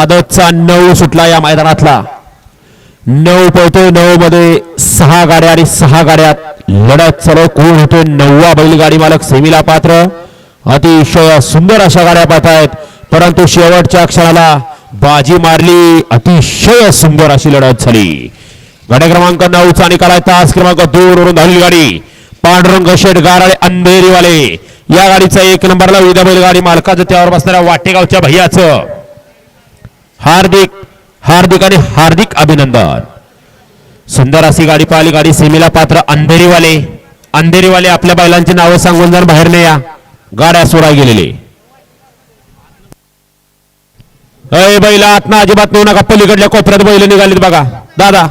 आदतचा नऊ सुटला या मैदानातला. नऊ पळतोय नऊ मध्ये सहा गाड्या आणि सहा गाड्यात लढत चालू. कोण होतोय नववा बैलगाडी मालक सेमीला पात्र. अतिशय सुंदर अशा गाड्या पाहत आहेत. परंतु शेवटच्या क्षणाला बाजी मारली. अतिशय सुंदर अशी लढत झाली. गाड्या क्रमांक नऊचा निकाल आहे. तास क्रमांक दोन वरून धावली गाडी. पांडुरंग शेटगार आणि अंधेरीवाले. या गाडीचा एक नंबरला विविध बैलगाडी मालकाचं त्यावर बसणाऱ्या वाटेगावच्या भैयाचं. हार्दिक हार्दिक आणि हार्दिक अभिनंदन. सुंदर अशी गाडी पाहिली गाडी सेमीला पात्र अंधेरीवाले अंधेरीवाले आपल्या बैलांची नावं सांगून जर बाहेर नाही या गाड्या सोडा गेलेले. अय बैला आतना अजिबात नेऊ नका पलीकडल्या कोपऱ्यात बैल निघालीत बघा. दादा.